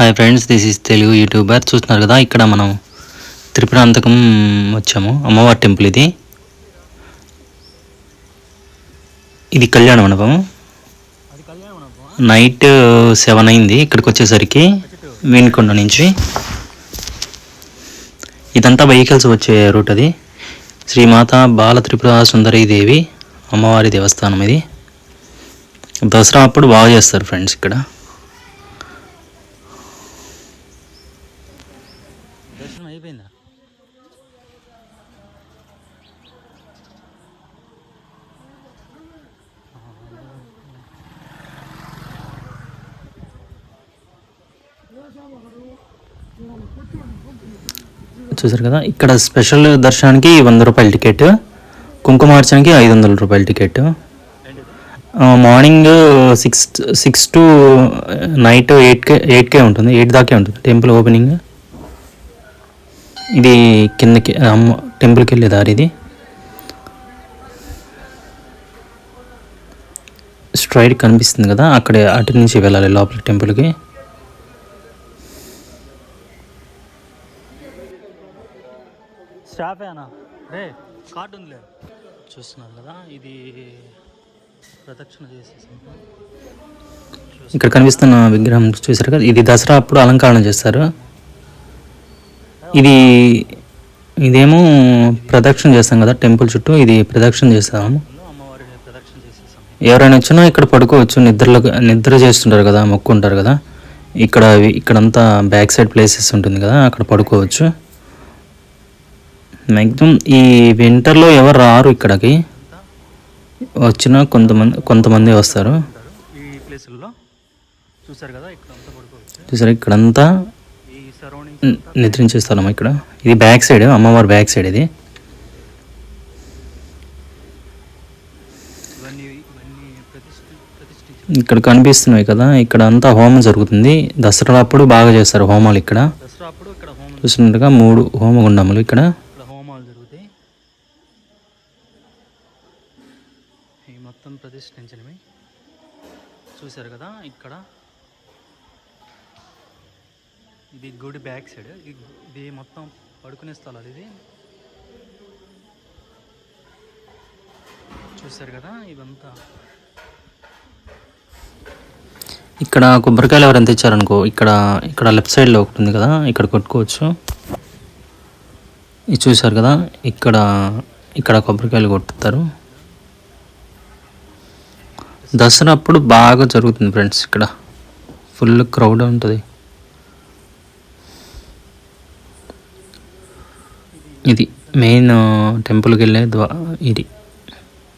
Hi friends this is Telugu YouTuber చూస్తున్నారు కదా ఇక్కడ మనం త్రిపురాంతకం వచ్చాము. అమ్మవారి టెంపుల్ ఇది. ఇది కళ్యాణ మండపం. నైట్ సెవెన్ అయింది ఇక్కడికి వచ్చేసరికి వీణకొండ నుంచి. ఇదంతా వెహికల్స్ వచ్చే రూట్ అది. శ్రీమాత బాల త్రిపుర సుందరీ దేవి అమ్మవారి దేవస్థానం ఇది. దసరా అప్పుడు బాగా చేస్తారు ఫ్రెండ్స్ ఇక్కడ. దర్శనం అయిపోయిందా చూసారు కదా ఇక్కడ స్పెషల్ దర్శనానికి వంద రూపాయల టికెట్ కుంకుమార్చనకి ఐదు వందల రూపాయల ticket. Morning six six to night ఎయిట్కే ఎయిట్కే ఉంటుంది ఎయిట్ దాకే ఉంటుంది టెంపుల్ ఓపెనింగ్. ఇది కిందకి అమ్మ టెంపుల్కి వెళ్ళే దారి ఇది. స్ట్రైట్ కనిపిస్తుంది కదా అక్కడే అటు నుంచి వెళ్ళాలి లోపల టెంపుల్కి. స్టాఫ్ అనా రే కార్డు ఉందిలే. చూస్తున్నారు కదా ఇది ప్రదక్షిణ చేసేసాం ఇక్కడ కనిపిస్తున్న విగ్రహం చూసారు కదా ఇది దసరా అప్పుడు అలంకరణ చేస్తారు. ఇది ఇదేమో ప్రదక్షిణ చేస్తాం కదా టెంపుల్ చుట్టూ ఇది ప్రదక్షిణ చేస్తాము. ఎవరైనా వచ్చినా ఇక్కడ పడుకోవచ్చు నిద్రలో నిద్ర చేస్తుంటారు కదా మొక్కుంటారు కదా. ఇక్కడ ఇక్కడంతా బ్యాక్ సైడ్ ప్లేసెస్ ఉంటుంది కదా అక్కడ పడుకోవచ్చు. మ్యాక్సిమం ఈ వింటర్లో ఎవరు రారు ఇక్కడికి? వచ్చిన కొంతమంది కొంతమంది వస్తారు. చూసారు ఇక్కడంతా నిద్రించే స్థలం ఇక్కడ. ఇది బ్యాక్ సైడ్ అమ్మవారి బ్యాక్ సైడ్ ఇది. ఇక్కడ కనిపిస్తున్నాయి కదా ఇక్కడ అంతా హోమం జరుగుతుంది. దసరా అప్పుడు బాగా చేస్తారు హోమాలు ఇక్కడ. చూసినట్టుగా మూడు హోమగుండములు ఇక్కడ. మొత్తం ప్రతిష్ఠించినవి. చూశారు కదా ఇక్కడ ఇది గుడి బ్యాక్ సైడ్. ఇది మొత్తం పడుకునే స్థలాలు ఇది చూశారు కదా ఇదంతా ఇక్కడ కొబ్బరికాయలు ఎవరైనా తెచ్చారనుకో ఇక్కడ ఇక్కడ లెఫ్ట్ సైడ్లో ఒకటి ఉంది కదా ఇక్కడ కొట్టుకోవచ్చు. ఇది చూసారు కదా ఇక్కడ ఇక్కడ కొబ్బరికాయలు కొట్టుతారు. దసరా అప్పుడు బాగా జరుగుతుంది ఫ్రెండ్స్ ఇక్కడ. ఫుల్ క్రౌడ్ ఉంటుంది. ఇది మెయిన్ టెంపుల్కి వెళ్ళే ద్వా ఇది.